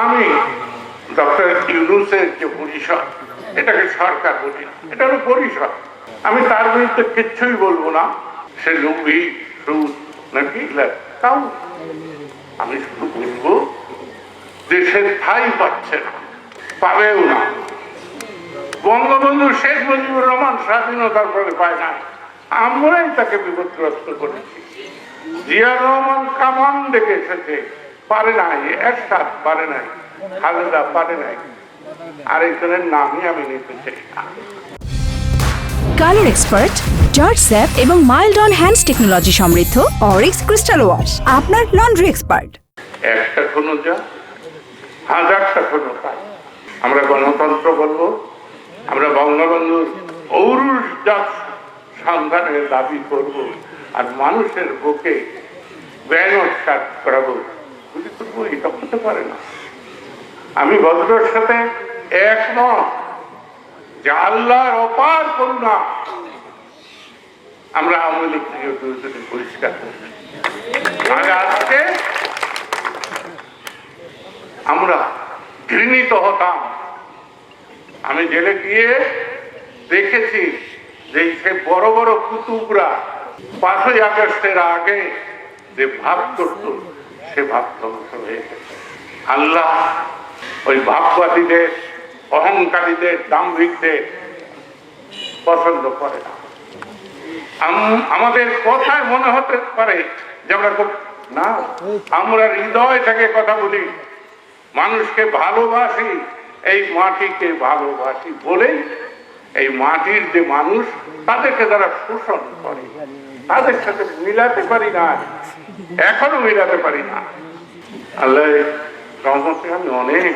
আমি ডক্টর ইউনুসের যে পরিষদ, এটাকে সরকার বলি, এটা হলো পরিষদ। আমি তার বিরুদ্ধে কিচ্ছুই বলব না। সে লুবি সুদ নাকি? তাও আমি শুধু বলব সে ঠাই পাচ্ছে না, পাবেও না। বঙ্গবন্ধু শেখ মুজিবুর রহমান স্বাধীনতার পরে পায় না আমরাই তাকে বিপদগ্রস্ত করেছি। জিয়া রহমান কামান দেখে এসেছে। পারে নাই একসাথ পারে নাই খালেদা পারে নাই। আরেকজনের নামই আমি নিতে চাই কালার এক্সপার্ট জর্জ স্যাপ এবং মাইল্ড অন হ্যান্ডস টেকনোলজি সমৃদ্ধ অরিক্স ক্রিস্টাল ওয়াশ আপনার লন্ড্রি এক্সপার্ট। একটা কোনো যা হাজারটা কোনো পাই আমরা গণতন্ত্র বলব আমরা বঙ্গবন্ধুর ঔরুষ জাত সন্ধানের দাবি করব আর মানুষের বুকে ব্যানর করাবো গুলি করব এটা হতে পারে না। আমি ভদ্রের সাথে একমত যে আল্লাহর অপার করুণা। আমরা আওয়ামী লীগ থেকে পরিষ্কার আর আজকে আমরা ঘৃণিত হতাম। আমি জেলে গিয়ে দেখেছি যে সে বড় বড় কুতুবরা পাঁচই আগস্টের আগে যে ভাব করত সে ভাব ধ্বংস হয়ে গেছে। আল্লাহ ওই ভাববাদীদের অহংকারীদের, দাম্ভিকদের পছন্দ করে না। আমাদের কথায় মনে হতে পারে যে আমরা খুব না, আমরা হৃদয় থেকে কথা বলি। মানুষকে ভালোবাসি, এই মাটিকে ভালোবাসি বলে এই মাটির যে মানুষ, তাদেরকে যারা শোষণ করে তাদের সাথে মিলাতে পারি না। এখনও মিলাতে পারি না। আল্লাহ রহমতে আমি অনেক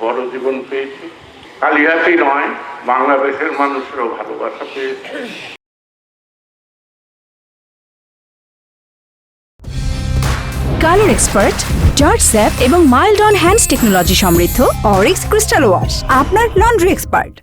বড় জীবন পেয়েছি। কালিহাতি নয়, বাংলাদেশের মানুষেরও ভালোবাসা পেয়েছি। কালার এক্সপার্ট, জর্জ স্যাপ এবং মাইল্ড অন হ্যান্ডস টেকনোলজি সমৃদ্ধ অরিক্স ক্রিস্টাল ওয়াশ, আপনার লন্ড্রি এক্সপার্ট।